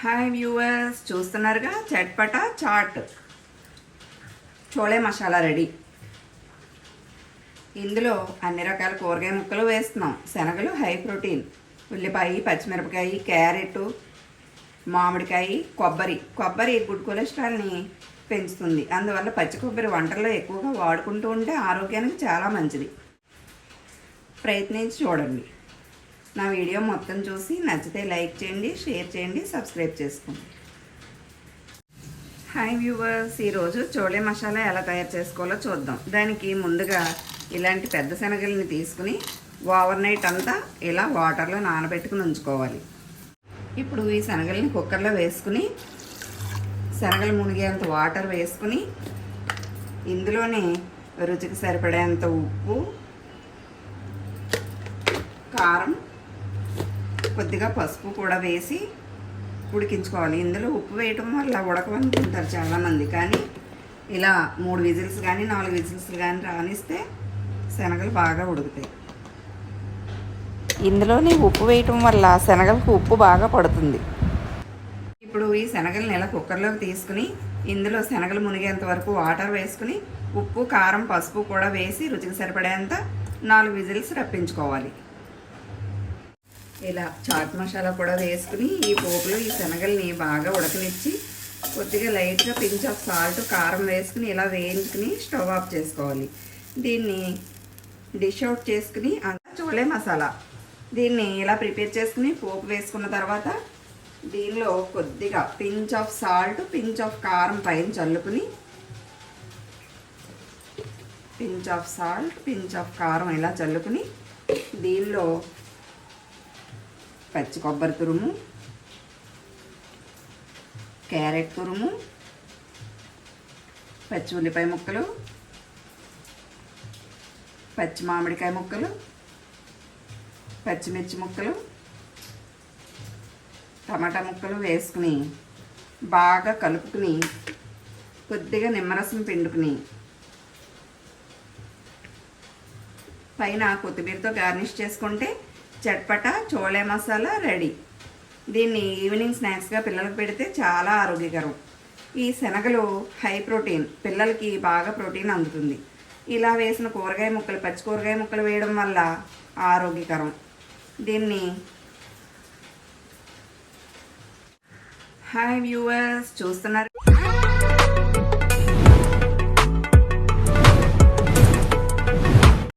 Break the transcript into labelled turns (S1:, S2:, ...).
S1: Hi viewers చూస్తున్నారుగా? Chatpata chaat. Chole masala ready. ఇందులో అన్ని రకాల కూరగాయ ముక్కలు వేస్తున్నాం. శనగలు హై ప్రోటీన్. ఉల్లిపాయ పచ్చిమిరపకాయ క్యారెట్ మామిడికాయ కొబ్బరి. కొబ్బరి గుడ్ కొలెస్ట్రాల్ని పెంచుతుంది. అందువల్ల పచ్చి కొబ్బరి వంటల్లో ఎక్కువగా వాడుకుంటూ ఉంటే ఆరోగ్యానికి చాలా మంచిది. ప్రయత్నించి చూడండి. నా వీడియో మొత్తం చూసి నచ్చితే లైక్ చేయండి షేర్ చేయండి సబ్స్క్రైబ్ చేసుకోండి. హాయ్ వ్యూవర్స్ ఈరోజు చోళే మసాలా ఎలా తయారు చేసుకోవాలో చూద్దాం. దానికి ముందుగా ఇలాంటి పెద్ద శనగల్ని తీసుకుని ఓవర్ నైట్ అంతా ఇలా వాటర్లో నానబెట్టుకుని ఉంచుకోవాలి. ఇప్పుడు ఈ శనగల్ని కుక్కర్లో వేసుకుని శనగలు మునిగేంత వాటర్ వేసుకుని ఇందులోనే రుచికి సరిపడేంత ఉప్పు కారం కొద్దిగా పసుపు కూడా వేసి ఉడికించుకోవాలి. ఇందులో ఉప్పు వేయటం వల్ల ఉడకమనుకుంటారు చాలామంది. కానీ ఇలా మూడు విజిల్స్ కానీ నాలుగు విజిల్స్ కానీ రానిస్తే శనగలు బాగా ఉడుకుతాయి. ఇందులోని ఉప్పు వేయటం వల్ల శనగలకు ఉప్పు బాగా పడుతుంది. ఇప్పుడు ఈ శనగలను ఇలా కుక్కర్లోకి తీసుకుని ఇందులో శనగలు మునిగేంత వరకు వాటర్ వేసుకుని ఉప్పు కారం పసుపు కూడా వేసి రుచికి సరిపడేంత నాలుగు విజిల్స్ రప్పించుకోవాలి. ఇలా చాట్ మసాలా కూడా వేసుకుని ఈ పోపులో ఈ శనగల్ని బాగా ఉడకనిచ్చి కొద్దిగా లైట్గా పించ్ ఆఫ్ సాల్ట్ కారం వేసుకుని ఇలా వేయించుకుని స్టవ్ ఆఫ్ చేసుకోవాలి. దీన్ని డిష్ అవుట్ చేసుకుని అంతా చోలే మసాలా. దీన్ని ఇలా ప్రిపేర్ చేసుకుని పోపు వేసుకున్న తర్వాత దీనిలో కొద్దిగా pinch of salt pinch of కారం పైన చల్లుకుని pinch of salt pinch of కారం ఇలా చల్లుకుని దీనిలో పచ్చి కొబ్బరి తురుము క్యారెట్ తురుము పచ్చి ఉల్లిపాయ ముక్కలు పచ్చి మామిడికాయ ముక్కలు పచ్చిమిర్చి ముక్కలు టమాటా ముక్కలు వేసుకుని బాగా కలుపుకుని కొద్దిగా నిమ్మరసం పిండుకుని పైన కొత్తిమీరతో గార్నిష్ చేసుకుంటే చట్పట చోళే మసాలా రెడీ. దీన్ని ఈవినింగ్ స్నాక్స్గా పిల్లలకు పెడితే చాలా ఆరోగ్యకరం. ఈ శనగలు హై ప్రోటీన్ పిల్లలకి బాగా ప్రోటీన్ అందుతుంది. ఇలా వేసిన కూరగాయ ముక్కలు పచ్చి కూరగాయ ముక్కలు వేయడం వల్ల ఆరోగ్యకరం. దీన్ని హాయ్ వ్యూవర్స్ చూస్తున్నారు